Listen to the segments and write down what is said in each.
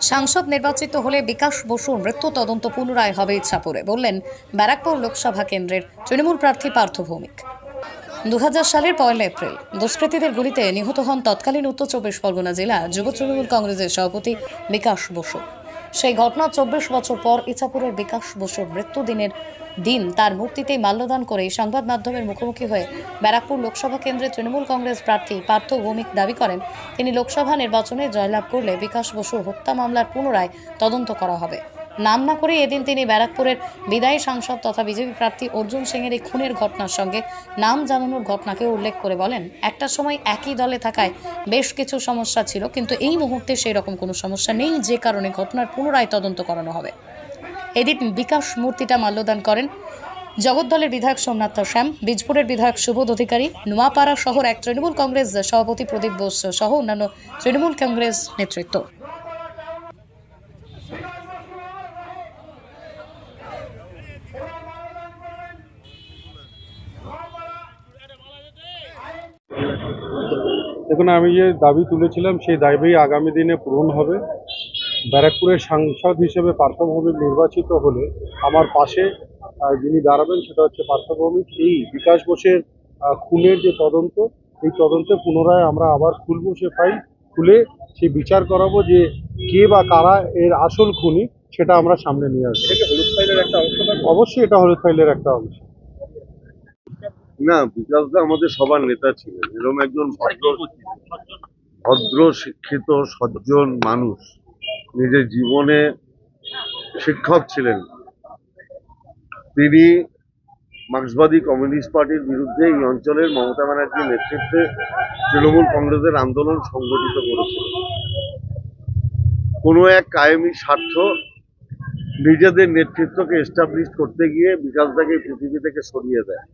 সাংসদ নির্বাচিত হলে বিকাশ বসুর মৃত্যু তদন্ত পুনরায় হবে ইচ্ছাপুরে, বললেন ব্যারাকপুর লোকসভা কেন্দ্রের তৃণমূল প্রার্থী পার্থ ভৌমিক। দু হাজার সালের পয়লা এপ্রিল, দুষ্কৃতীদের গুলিতে নিহত হন তৎকালীন উত্তর চব্বিশ পরগনা জেলা যুব তৃণমূল কংগ্রেসের সভাপতি বিকাশ বসু। সেই ঘটনা চব্বিশ বছর পর ইছাপুরের বিকাশ বসুর মৃত্যু দিনের দিন তার মূর্তিতে মাল্যদান করে সংবাদ মাধ্যমের মুখোমুখি হয়ে ব্যারাকপুর লোকসভা কেন্দ্রের তৃণমূল কংগ্রেস প্রার্থী পার্থ ভৌমিক দাবি করেন। তিনি লোকসভা নির্বাচনে জয়লাভ করলে বিকাশ বসুর হত্যা মামলার পুনরায় তদন্ত করা হবে। নাম না করে এদিন তিনি ব্যারাকপুরের বিদায়ী সাংসদ তথা বিজেপি প্রার্থী অর্জুন সিংয়ের এই খুনের ঘটনার সঙ্গে নাম জানানোর ঘটনাকে উল্লেখ করে বলেন, একটা সময় একই দলে থাকায় বেশ কিছু সমস্যা ছিল, কিন্তু এই মুহূর্তে সেই রকম কোনো সমস্যা নেই, যে কারণে ঘটনার পুনরায় তদন্ত করানো হবে। এদিন বিকাশ মূর্তিটা মাল্যদান করেন জগদ্দলের বিধায়ক সোমনাথ শ্যাম, বীজপুরের বিধায়ক সুবোধ অধিকারী, নোয়াপাড়া শহর এক তৃণমূল কংগ্রেস সভাপতি প্রদীপ বোস সহ অন্যান্য তৃণমূল কংগ্রেস নেতৃত্ব। দেখুন, আমি যে দাবি তুলেছিলাম, সেই দাবি আগামী দিনে পূরণ হবে। ব্যারাকপুরের সাংসদ হিসেবে পার্থভৌমিক নির্বাচিত হলে আমার পাশে আহ, যিনি দাঁড়াবেন সেটা হচ্ছে পার্থভৌমিক এই বিকাশ বোসের আহ, খুনের যে তদন্ত এই তদন্তে পুনরায় আমরা আবার খুলব সে ফাইল খুলে সে বিচার করাবো যে কে বা কারা এর আসল খুনি সেটা আমরা সামনে নিয়ে আসব। হলুদ ফাইলের একটা অংশ অবশ্যই এটা হলুদ ফাইলের একটা অংশ। না বিকাশদা আমাদের সবার নেতা ছিলেন। এরকম একজন ভদ্র ভদ্র শিক্ষিত সজ্জন মানুষ। নিজের জীবনে শিক্ষক ছিলেন। তিনি মার্ক্সবাদী কমিউনিস্ট পার্টির বিরুদ্ধে এই অঞ্চলের মমতা ব্যানার্জির নেতৃত্বে তৃণমূল কংগ্রেসের আন্দোলন সংগঠিত করেছিলেন কোনো এক কায়েমি স্বার্থ নিজেদের নেতৃত্বকে এস্টাবলিশ করতে গিয়ে বিকাশদাকে এই পৃথিবী থেকে সরিয়ে দেয়।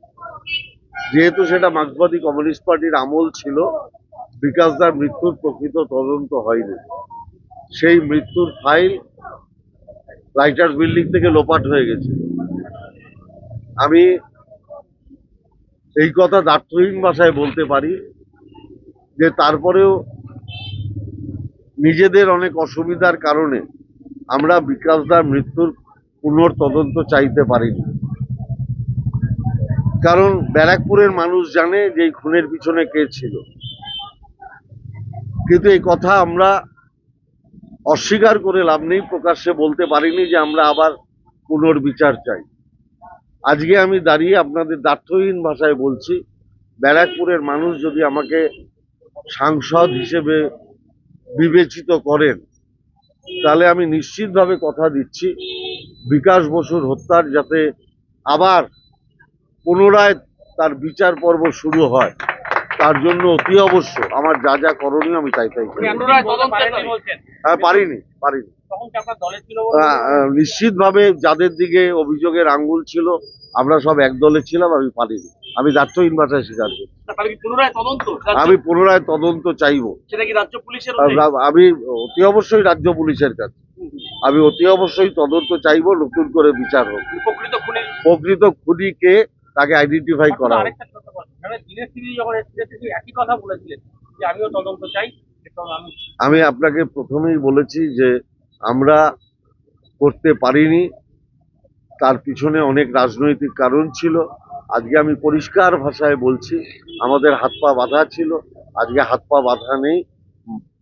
যেহেতু সেটা মার্ক্সবাদী কমিউনিস্ট পার্টির আমল ছিল, বিকাশদার মৃত্যুর প্রকৃত তদন্ত হয়নি। সেই মৃত্যুর ফাইল রাইটার্স বিল্ডিং থেকে লোপাট হয়ে গেছে। আমি এই কথা দার্থহীন ভাষায় বলতে পারি যে তারপরেও নিজেদের অনেক অসুবিধার কারণে আমরা বিকাশদার মৃত্যুর পুনর্তদন্ত চাইতে পারিনি। কারণ ব্যারাকপুরের মানুষ জানে যে খুনের পিছনে কে ছিল। কিন্তু এই কথা আমরা অস্বীকার করে লাভ নেই, প্রকাশ্যে বলতে পারিনি যে আমরা আবার পুনর্বিচার চাই। আজকে আমি দাঁড়িয়ে আপনাদের দার্থহীন ভাষায় বলছি, ব্যারাকপুরের মানুষ যদি আমাকে সাংসদ হিসেবে বিবেচিত করেন, তাহলে আমি নিশ্চিতভাবে কথা দিচ্ছি, বিকাশ বসুর হত্যার যাতে আবার পুনরায় তার বিচার পর্ব শুরু হয়। তার জন্য অতি অবশ্য আমার যা যা করণীয় আমি তাই তাই। হ্যাঁ পারিনি পারিনি। কি আহ, নিশ্চিতভাবে যাদের দিকে অভিযোগের আঙ্গুল ছিল আমরা সব এক দলে ছিলাম আমি পারিনি। আমি দার্থহীন ভাষায় স্বীকার করি। পুনরায় তদন্ত? আমি পুনরায় তদন্ত চাইব। কি রাজ্য আমি অতি অবশ্যই রাজ্য পুলিশের কাছে। আমি অতি অবশ্যই তদন্ত চাইব নতুন করে বিচার হোক। প্রকৃত খুনি? খুনিকে তাকে আইডেন্টিফাই করা হোক। আমি আপনাকে প্রথমেই বলেছি যে, আমরা করতে পারিনি। তার পিছনে অনেক রাজনৈতিক কারণ ছিল। আজকে আমি পরিষ্কার ভাষায় বলছি, আমাদের হাত পা বাঁধা ছিল। আজকে হাত পা বাঁধা নেই।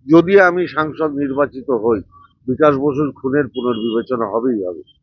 যদি আমি সাংসদ নির্বাচিত হই, বিকাশ বসুর খুনের পুনর্বিবেচনা হবেই হবে।